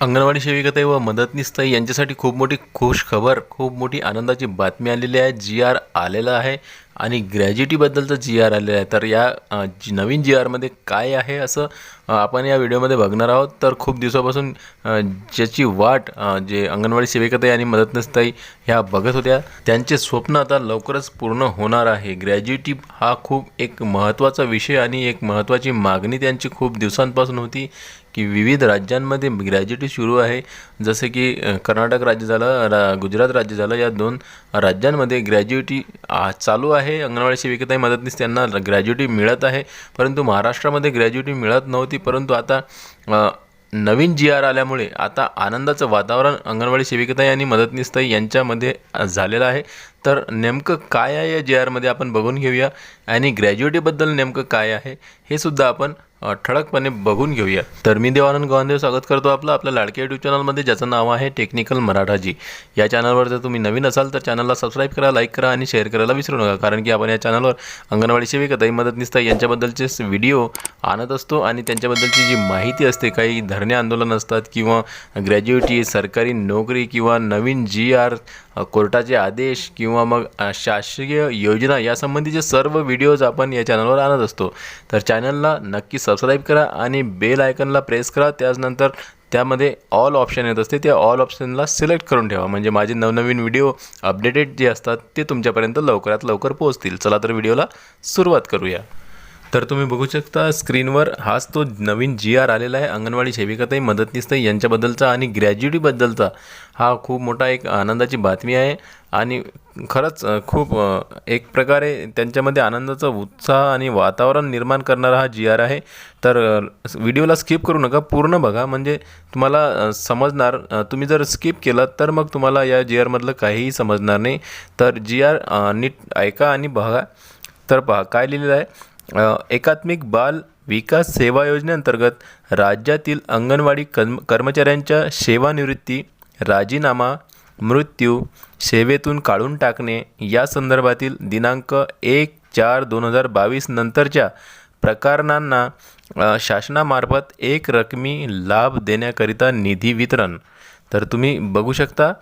अंगणवाडी सेविकाताई व मदतनीसताई यांच्यासाठी खूप मोठी खुश खबर खूप मोठी आनंदाची बातमी आलेली आहे. जी आर आलेला आहे आणि ग्रॅज्युटीबद्दलचं जी आर आलेलं आहे. तर या जी नवीन जी आरमध्ये काय आहे असं आपण या व्हिडिओमध्ये बघणार आहोत. तर खूप दिवसापासून ज्याची वाट जे अंगणवाडी सेविकाताई आणि मदतनीसताई ह्या बघत होत्या त्यांचे स्वप्न आता लवकरच पूर्ण होणार आहे. ग्रॅज्युटी हा खूप एक महत्त्वाचा विषय आणि एक महत्त्वाची मागणी त्यांची खूप दिवसांपासून होती. की विविध राज्यांमध्ये ग्रॅज्युटी सुरू आहे. जसे की कर्नाटक राज्य झालं रा गुजरात राज्य झालं या दोन राज्यांमध्ये ग्रॅज्युटी चालू आहे. अंगणवाडी सेविकाताई मदतनीस त्यांना ग्रॅज्युटी मिळत आहे. परंतु महाराष्ट्रामध्ये ग्रॅज्युटी मिळत नव्हती. परंतु आता नवीन जी आर आल्यामुळे आता आनंदाचं वातावरण अंगणवाडी सेविकाताई आणि मदतनीसताई यांच्यामध्ये झालेलं आहे. तर नेमकं काय आहे या जी आरमध्ये आपण बघून घेऊया. आणि ग्रॅज्युएटीबद्दल नेमकं काय आहे हे सुद्धा आपण ठळकपणे बघून घेऊया तर मी देवानंद गवानदेव स्वागत करतो आपलं आपल्या लाडक्या युट्यूब चॅनलमध्ये ज्याचं नाव आहे टेक्निकल मराठाजी या चॅनलवर जर तुम्ही नवीन असाल तर चॅनलला सबस्क्राईब करा लाईक करा आणि शेअर करायला विसरू नका. कारण की आपण या चॅनलवर अंगणवाडी मदत नसतं यांच्याबद्दलचे व्हिडिओ आणत असतो आणि त्यांच्याबद्दलची जी माहिती असते काही धरणे आंदोलन असतात किंवा ग्रॅज्युएटी सरकारी नोकरी किंवा नवीन जी आर कोर्टाचे आदेश किंवा मग शासकीय योजना यासंबंधीचे सर्व व्हिडिओज आपण या चॅनलवर आणत असतो तर चॅनलला नक्की सबस्क्राईब करा आणि बेल आयकनला प्रेस करा. त्याचनंतर त्यामध्ये ऑल ऑप्शन येत असते. त्या ऑल ऑप्शनला सिलेक्ट करून ठेवा. म्हणजे माझे नवनवीन व्हिडिओ अपडेटेड जे असतात ते तुमच्यापर्यंत लवकरात लवकर पोहोचतील. चला तर व्हिडिओला सुरुवात करूया. तर तुम्ही बघू शकता स्क्रीनवर हाच तो नवीन जी आर आलेला आहे. अंगणवाडी सेविकाताई मदतनीसताई यांच्याबद्दलचा आणि ग्रॅज्युटीबद्दलचा हा खूप मोठा एक आनंदाची बातमी आहे आणि खरंच खूप एक प्रकारे त्यांच्यामध्ये आनंदाचा उत्साह आणि वातावरण निर्माण करणारा हा जी आर आहे. तर व्हिडिओला स्किप करू नका पूर्ण बघा. म्हणजे तुम्हाला समजणार तुम्ही जर स्किप केलं तर मग तुम्हाला या जी आरमधलं काहीही समजणार नाही. तर जी आर नीट ऐका आणि बघा. तर पहा काय लिहिलेलं आहे? एकात्मिक बाल विकास सेवा योजनेअंतर्गत राज्यातील अंगणवाडी कर्म कर्मचाऱ्यांच्या सेवानिवृत्ती राजीनामा मृत्यू सेवेतून काढून टाकणे या संदर्भातील दिनांक एक चार दोन हजार बावीस नंतरच्या प्रकरणांना शासनामार्फत एक रकमी लाभ देण्याकरिता निधी वितरण. तर तुम्ही बघू शकता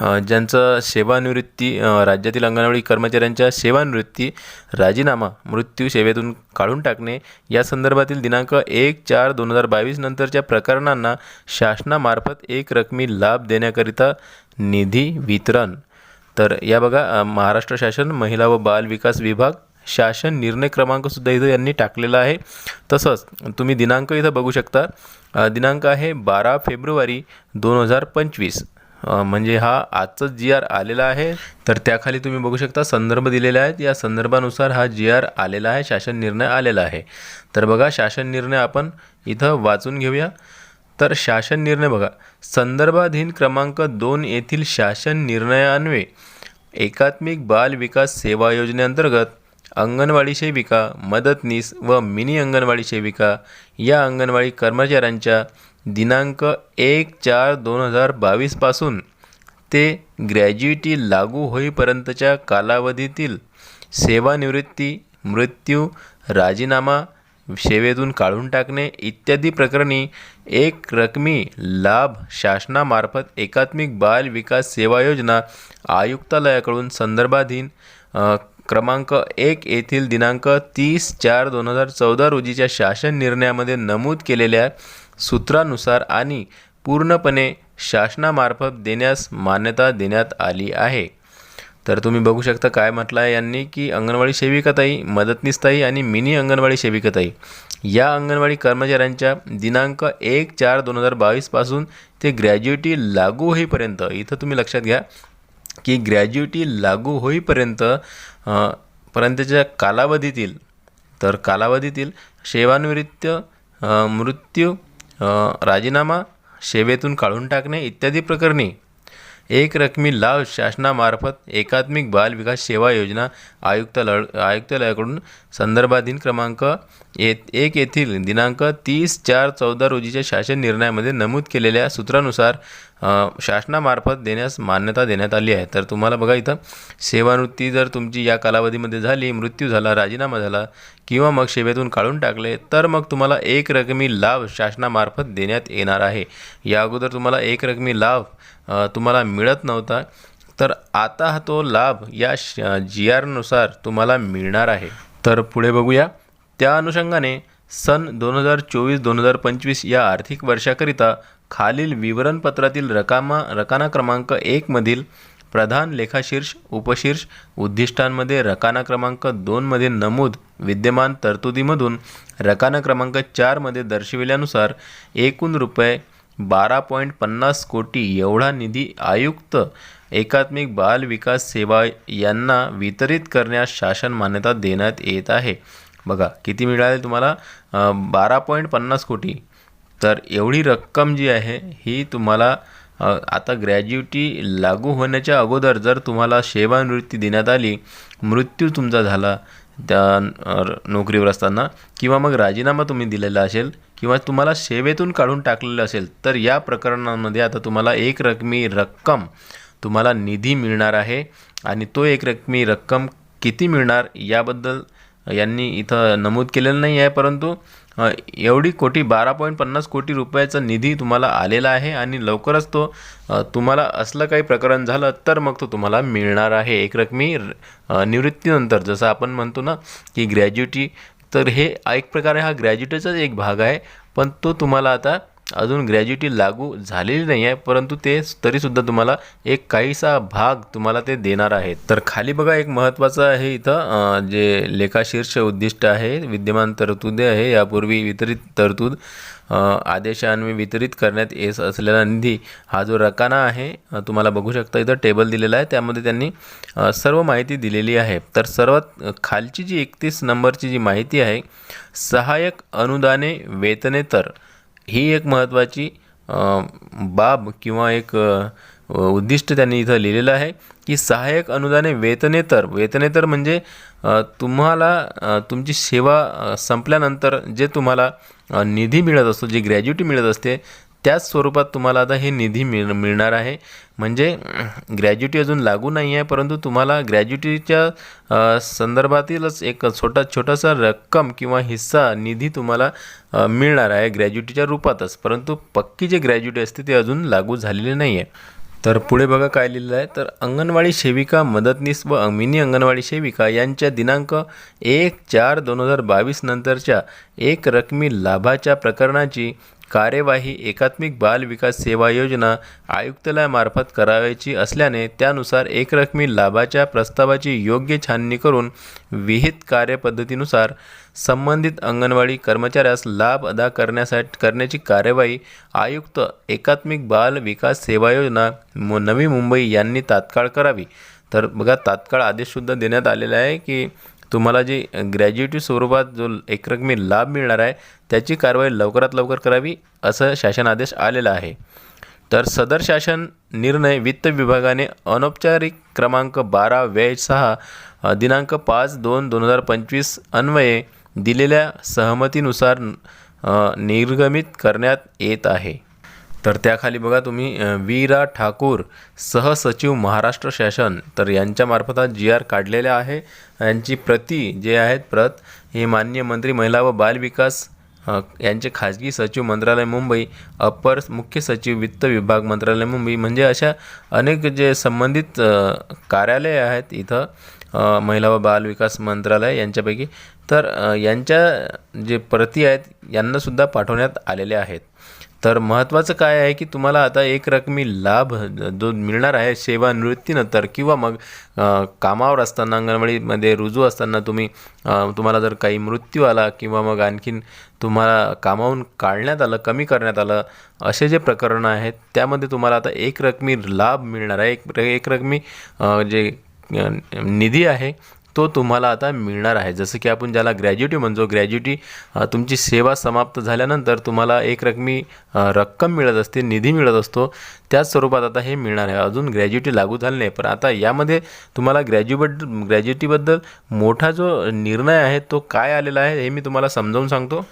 ज्यांचं सेवानिवृत्ती राज्यातील अंगणवाडी कर्मचाऱ्यांच्या सेवानिवृत्ती राजीनामा मृत्यू सेवेतून काढून टाकणे या संदर्भातील दिनांक एक चार दोन हजार बावीस नंतरच्या प्रकरणांना शासनामार्फत एक रकमी लाभ देण्याकरिता निधी वितरण. तर या बघा महाराष्ट्र शासन महिला व बाल विकास विभाग शासन निर्णय क्रमांकसुद्धा इथं यांनी टाकलेला आहे. तसंच तुम्ही दिनांक इथं बघू शकता दिनांक आहे बारा फेब्रुवारी दोन हजार पंचवीस. म्हणजे हा आजचाच जी आर आलेला आहे. तर त्याखाली तुम्ही बघू शकता संदर्भ दिलेले आहेत. या संदर्भानुसार हा जी आर आलेला आहे शासन निर्णय आलेला आहे. तर बघा शासन निर्णय आपण इथं वाचून घेऊया. तर शासन निर्णय बघा. संदर्भाधीन क्रमांक दोन येथील शासन निर्णयान्वये एकात्मिक बाल विकास सेवा योजनेअंतर्गत अंगणवाडी सेविका मदतनीस व मिनी अंगणवाडी सेविका या अंगणवाडी कर्मचाऱ्यांच्या दिनांक एक चार दोन हजार बावीसपासून ते ग्रॅज्युइटी लागू होईपर्यंतच्या कालावधीतील सेवानिवृत्ती मृत्यू राजीनामा सेवेतून काढून टाकणे इत्यादी प्रकरणी एक रकमी लाभ शासनामार्फत एकात्मिक बाल विकास सेवा योजना आयुक्तालयाकडून संदर्भाधीन क्रमांक एक येथील दिनांक तीस चार दोन हजार चौदा रोजीच्या शासन निर्णयामध्ये नमूद केलेल्या सूत्रानुसार आणि पूर्णपणे शासनामार्फत देण्यास मान्यता देण्यात आली आहे. तर तुम्ही बघू शकता काय म्हटलं आहे यांनी की अंगणवाडी सेविकाताई मदतनीसताई आणि मिनी अंगणवाडी सेविकाताई. या अंगणवाडी कर्मचाऱ्यांच्या दिनांक एक चार दोन हजार बावीसपासून ते ग्रॅज्युएटी लागू होईपर्यंत इथं तुम्ही लक्षात घ्या की ग्रॅज्युएटी लागू होईपर्यंत पर्यंतच्या कालावधीतील तर कालावधीतील सेवानिवृत्त मृत्यू राजीनामा सेवेतून काढून टाकणे इत्यादी प्रकरणी. एक रकमी लाभ शासनामार्फत एकात्मिक बाल विकास सेवा योजना आयुक्तालय आयुक्तालयाकडून संदर्भाधीन क्रमांक एक एक येथील दिनांक तीस चार चौदा रोजीच्या शासन निर्णयामध्ये नमूद केलेल्या सूत्रानुसार शासनामार्फत देण्यास मान्यता देण्यात आली आहे. तर तुम्हाला बघा इथं सेवानिवृत्ती जर तुमची या कालावधीमध्ये झाली मृत्यू झाला राजीनामा झाला किंवा मग सेवेतून काढून टाकले तर मग तुम्हाला एक रकमी लाभ शासनामार्फत देण्यात येणार आहे. या अगोदर तुम्हाला एक रकमी लाभ तुम्हाला मिळत नव्हता. तर आता हा तो लाभ या जी आरनुसार तुम्हाला मिळणार आहे. तर पुढे बघूया. त्या अनुषंगाने सन दोन हजार चोवीस दोन हजार पंचवीस या आर्थिक वर्षाकरिता खालील विवरणपत्रातील रकामा रकाना क्रमांक एकमधील प्रधान लेखाशीर्ष उपशीर्ष उद्दिष्टांमध्ये रकाना क्रमांक दोनमध्ये नमूद विद्यमान तरतुदीमधून रकाना क्रमांक चारमध्ये दर्शविल्यानुसार एकूण रुपये बारा पॉईंट पन्नास कोटी एवढा निधी आयुक्त एकात्मिक बाल विकास सेवा यांना वितरित करण्यास शासन मान्यता देण्यात येत आहे. बघा किती मिळाले तुम्हाला? बारा पॉईंट पन्नास कोटी. तर एवढी रक्कम जी आहे ही तुम्हाला आता ग्रॅज्युटी लागू होण्याच्या अगोदर जर तुम्हाला सेवानिवृत्ती देण्यात आली मृत्यू तुमचा झाला त्या नोकरीवर असताना किंवा मग राजीनामा तुम्ही दिलेला असेल किंवा तुम्हाला सेवेतून काढून टाकलेलं असेल तर या प्रकरणांमध्ये आता तुम्हाला एक रकमी रक्कम तुम्हाला निधी मिळणार आहे आणि तो एक रकमी रक्कम किती मिळणार याबद्दल यांनी इथं नमूद केलेलं नाही आहे परंतु एवढी कोटी बारा पॉईंट पन्नास कोटी रुपयाचा निधी तुम्हाला आलेला आहे आणि लवकरच तो तुम्हाला असलं काही प्रकरण झालं तर मग तो तुम्हाला मिळणार आहे. एकरकमी निवृत्तीनंतर जसं आपण म्हणतो ना की ग्रॅज्युटी तर हे एक प्रकारे हा ग्रॅज्युटीचाच एक भाग आहे. पण तो तुम्हाला आता अजून ग्रॅज्युटी लागू झालेली नाही आहे परंतु ते तरीसुद्धा तुम्हाला एक काहीसा भाग तुम्हाला ते देणार आहेत. तर खाली बघा एक महत्त्वाचं आहे इथं जे लेखाशीर्ष उद्दिष्ट आहे विद्यमान तरतुदी आहे यापूर्वी वितरित तरतूद अं, आदेशान्वये वितरित करण्यात येत असलेला निधी हा जो रकाना आहे तुम्हाला बघू शकता इथं टेबल दिलेला आहे त्यामध्ये त्यांनी सर्व माहिती दिलेली आहे. तर सर्वात खालची जी एकतीस नंबरची जी माहिती आहे सहाय्यक अनुदाने वेतनेतर ही एक महत्त्वाची बाब किंवा एक उद्दिष्ट त्यांनी इथं लिहिलेलं आहे की सहाय्यक अनुदाने वेतनेतर वेतनेतर म्हणजे तुम्हाला तुमची सेवा संपल्यानंतर जे तुम्हाला निधी मिळत असतो जी ग्रॅज्युटी मिळत असते त्याच स्वरूपात तुम्हाला आता हे निधी मिळ मिळणार आहे. म्हणजे ग्रॅज्युटी अजून लागू नाही आहे परंतु तुम्हाला ग्रॅज्युटीच्या संदर्भातीलच एक छोटा छोटासा रक्कम किंवा हिस्सा निधी तुम्हाला मिळणार आहे ग्रॅज्युटीच्या रूपातच. परंतु पक्की जे ग्रॅज्युटी असते ते अजून लागू झालेली नाही आहे तर पुढे बघा काय लिहिलं आहे. तर अंगणवाडी सेविका मदतनीस व मिनी अंगणवाडी सेविका यांच्या दिनांक एक चार दोन हजार बावीस नंतरच्या एक रकमी लाभाच्या प्रकरणाची कार्यवाही एकात्मिक बाल विकास सेवा योजना आयुक्तालयामार्फत करावयाची असल्याने त्यानुसार एकरकमी लाभाच्या प्रस्तावाची योग्य छाननी करून विहित कार्यपद्धतीनुसार संबंधित अंगणवाडी कर्मचाऱ्यास लाभ अदा करण्यासाठी करण्याची कार्यवाही आयुक्त एकात्मिक बाल विकास सेवा योजना मु नवी मुंबई यांनी तात्काळ करावी. तर बघा तात्काळ आदेशसुद्धा देण्यात आलेला आहे की तुम्हाला जे ग्रॅज्युएटी स्वरूपात जो एकरकमी लाभ मिळणार आहे त्याची कारवाई लवकरात लवकर करावी असं शासन आदेश आलेला आहे. तर सदर शासन निर्णय वित्त विभागाने अनौपचारिक क्रमांक बारा वेळ सहा दिनांक पाच दोन दोन हजार पंचवीस अन्वये दिलेल्या सहमतीनुसार निर्गमित करण्यात येत आहे. तर त्याखाली बघा तुम्ही वीरा ठाकूर सहसचिव महाराष्ट्र शासन तर यांच्यामार्फत हा जी आर काढलेला आहे. यांची प्रती जे आहेत प्रत हे मान्य मंत्री महिला व बालविकास यांचे खाजगी सचिव मंत्रालय मुंबई अप्पर मुख्य सचिव वित्त विभाग मंत्रालय मुंबई म्हणजे अशा अनेक जे संबंधित कार्यालय आहेत इथं महिला व बाल विकास मंत्रालय यांच्यापैकी तर यांच्या जे प्रती आहेत यांनासुद्धा पाठवण्यात आलेले आहेत. तर महत्त्वाचं काय आहे की तुम्हाला आता एक रकमी लाभ जो मिळणार आहे सेवानिवृत्तीनंतर किंवा मग कामावर असताना अंगणवाडीमध्ये रुजू असताना तुम्ही तुम्हाला जर काही मृत्यू आला किंवा मग आणखीन तुम्हाला कामावून काढण्यात आलं कमी करण्यात आलं असे जे प्रकरणं आहेत त्यामध्ये तुम्हाला आता एक रकमी लाभ मिळणार आहे. एक एक रकमी जे निधी आहे तो तुम्हाला आता मिळणार आहे. जसं की आपण ज्याला ग्रॅज्युटी म्हणतो ग्रॅज्युटी तुमची सेवा समाप्त झाल्यानंतर तुम्हाला एक रकमी रक्कम मिळत असते निधी मिळत असतो. त्याच स्वरूपात आता हे मिळणार आहे. अजून ग्रॅज्युटी लागू झाली नाही. पण आता यामध्ये तुम्हाला ग्रॅज्युएट ग्रॅज्युटीबद्दल मोठा जो निर्णय आहे तो काय आलेला आहे हे मी तुम्हाला समजावून सांगतो.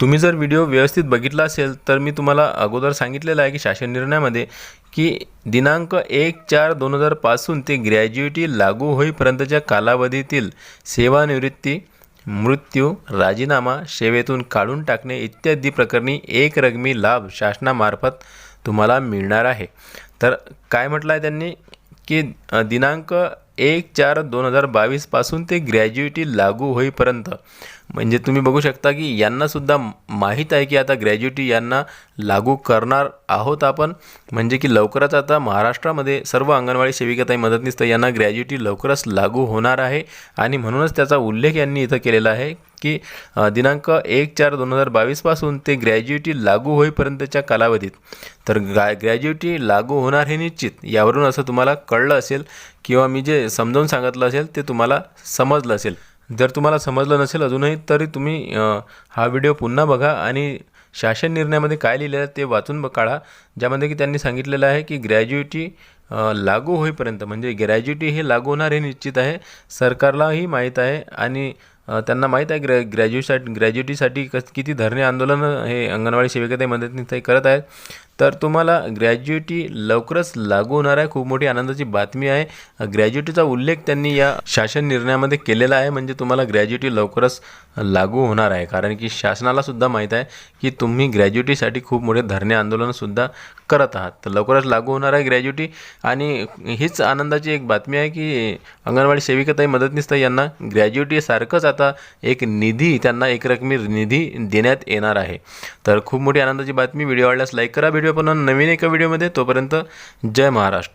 तुम्ही जर व्हिडिओ व्यवस्थित बघितला असेल तर मी तुम्हाला अगोदर सांगितलेलं आहे की शासन निर्णयामध्ये की दिनांक एक चार दोन हजारपासून ते ग्रॅज्युएटी लागू होईपर्यंतच्या कालावधीतील सेवानिवृत्ती मृत्यू राजीनामा सेवेतून काढून टाकणे इत्यादी प्रकरणी एक रकमी लाभ शासनामार्फत तुम्हाला मिळणार आहे. तर काय म्हटलं आहे त्यांनी? की दिनांक एक चार दोन हजार बावीसपासून ते ग्रॅज्युएटी लागू होईपर्यंत. म्हणजे तुम्ही बघू शकता की यांनासुद्धा माहीत आहे की आता ग्रॅज्युएटी यांना लागू करणार आहोत आपण. म्हणजे की लवकरच आता महाराष्ट्रामध्ये सर्व अंगणवाडी सेविकाताई मदतनीस तर यांना ग्रॅज्युएटी लवकरच लागू होणार आहे. आणि म्हणूनच त्याचा उल्लेख यांनी इथं केलेला आहे की दिनांक एक चार दोन हजार बावीसपासून ते ग्रॅज्युएटी लागू होईपर्यंतच्या कालावधीत. तर ग्रा ग्रॅज्युएटी लागू होणार हे निश्चित. यावरून असं तुम्हाला कळलं असेल किंवा मी जे समजावून सांगितलं असेल ते तुम्हाला समजलं असेल. जर तुम्हाला समजलं नसेल अजूनही तरी तुम्ही हा व्हिडिओ पुन्हा बघा आणि शासन निर्णयामध्ये काय लिहिलेलं आहे ते वाचून ब काढा. ज्यामध्ये की त्यांनी सांगितलेलं आहे की ग्रॅज्युएटी लागू होईपर्यंत म्हणजे ग्रॅज्युएटी हे लागू होणार हे निश्चित आहे. सरकारलाही माहीत आहे आणि त्यांना माहीत आहे ग्रॅ ग्रॅज्युएसाठी ग्रॅज्युएटीसाठी कस किती धरणे आंदोलनं हे अंगणवाडी सेविकाताई मदतनीस ताई करत आहेत. तर तुम्हाला ग्रॅज्युएटी लवकरच लागू होणार आहे. खूप मोठी आनंदाची बातमी आहे. ग्रॅज्युएटीचा उल्लेख त्यांनी या शासन निर्णयामध्ये केलेला आहे. म्हणजे तुम्हाला ग्रॅज्युएटी लवकरच लागू होणार आहे. कारण की शासनाला सुद्धा माहीत आहे की तुम्ही ग्रॅज्युएटीसाठी खूप मोठे धरणे आंदोलनसुद्धा करत आहात. तर लवकरच लागू होणार आहे ग्रॅज्युएटी. आणि हीच आनंदाची एक बातमी आहे की अंगणवाडी सेविकाताई मदतनीसताई यांना ग्रॅज्युएटीसारखंच आता एक निधी त्यांना एकरकमी निधी देण्यात येणार आहे. तर खूप मोठी आनंदाची बातमी. व्हिडिओ आवडल्यास लाईक करा. व्हिडिओ पण नवीन एका व्हिडिओमध्ये. तोपर्यंत जय महाराष्ट्र.